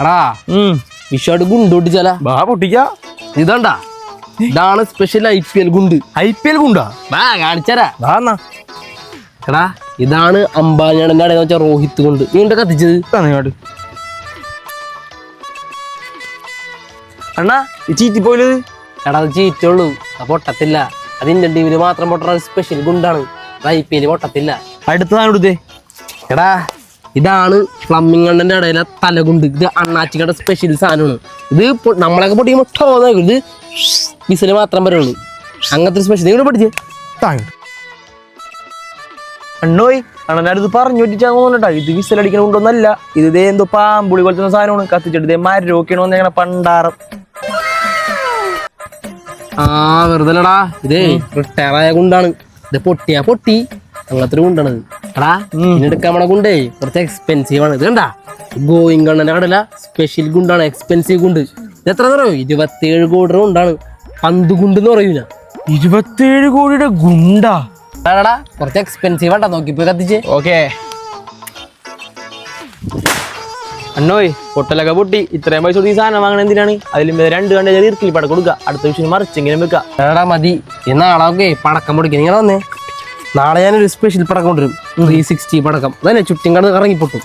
എടാ വിഷുവായിട്ട് ഗുണ്ട് പൊട്ടിച്ചാല ബാ പൊട്ടിക്ക. ഇതണ്ട. ഇതാണ് സ്പെഷ്യൽ ഐ പി എൽ ഗുണ്ട്. ഐ പി എൽ ഗുണ്ടാ? വാ കാണിച്ചരാ. ബാ എന്നാ. എടാ ഇതാണ് അമ്പാനിയുടെ അടയെന്ന് വെച്ചാൽ രോഹിത് കൊണ്ട് നീണ്ട കത്തിച്ചത്. ഇങ്ങോട്ട്. അണ്ണാ ചീറ്റി പോയത് എടാ അത് ചീറ്റുള്ളൂ. അത് പൊട്ടത്തില്ല. അത് ഇന്ത്യൻ ടീമിൽ മാത്രം പൊട്ടണ സ്പെഷ്യൽ ഗുണ്ടാണ്. ഐ പി എൽ പൊട്ടത്തില്ല അടുത്തതാണ് എടാ ഇതാണ് പ്ലമ്മിങ് കണ്ണന്റെ ഇടയിലെ തലകുണ്ട്. ഇത് അണ്ണാച്ചിക്കയുടെ സ്പെഷ്യൽ സാധനമാണ്. ഇത് നമ്മളൊക്കെ പൊട്ടിക്കുമ്പോൾ ടോന്ന് ഇത് വിസിൽ മാത്രം വരുള്ളൂ അങ്ങനത്തെ സ്പെഷ്യൽ നിങ്ങൾ പഠിച്ചേ അണ്ണോയ് അണ്ണനടുത്ത് പറഞ്ഞു തോന്നട്ടാ ഇത് വിസലടിക്കണ കൊണ്ടൊന്നല്ല. ഇത് ഇതേ എന്തോ പാമ്പുളി പോലത്തെ സാധനമാണ്. കത്തിച്ചിട്ട് ഇതേ മരൊക്കെയാണോ ഞങ്ങളെ പണ്ടാറം ആ വെറുതെ ഇതേ റിട്ടയർ ആയ കൊണ്ടാണ് ഇത് പൊട്ടിയാ പൊട്ടി. അങ്ങനത്തെ ഇത്. എടാ ഇതിനെടുക്കാൻ നമ്മളെ ഗുണ്ടേ കുറച്ച് എക്സ്പെൻസീവ് ആണ്. ഇത് കണ്ടാ? ഗോയിങ് കണ്ണന്റെ കടല സ്പെഷ്യൽ ഗുണ്ടാണ് എക്സ്പെൻസീവ് ഗുണ്ട്. ഇത് എത്ര ഇരുപത്തി ഏഴ് കോടി ഗുണ്ടാണ്. പന്ത് ഗുണ്ട് എന്ന് പറയൂല. ഇരുപത്തേഴ് കോടിയുടെ ഗുണ്ടാ? കുറച്ച് എക്സ്പെൻസീവ് ആണ്ടാ നോക്കിപ്പോ കത്തിച്ച്. ഓക്കെ. അണ്ണോയ് പൊട്ടലൊക്കെ പൊട്ടി. ഇത്രയും പൈസ കൊടുത്ത് ഈ സാധനം വാങ്ങണ എന്തിനാണ്? അതിലും രണ്ട് കണ്ടേ ഇറക്കിൽ പടം കൊടുക്കുക അടുത്ത വിഷയം മറിച്ചെങ്കിലും വെക്കാം. എടാ മതി. എന്നാളൊക്കെ പടക്കം പൊടിക്കും. നിങ്ങൾ വന്നേ? നാളെ ഞാനൊരു സ്പെഷ്യൽ പടക്കം കൊണ്ടുവരും. ത്രീ സിക്സ്റ്റി പടക്കം. അതന്നെ ചുറ്റും കടന്ന് ഇറങ്ങി പൊട്ടും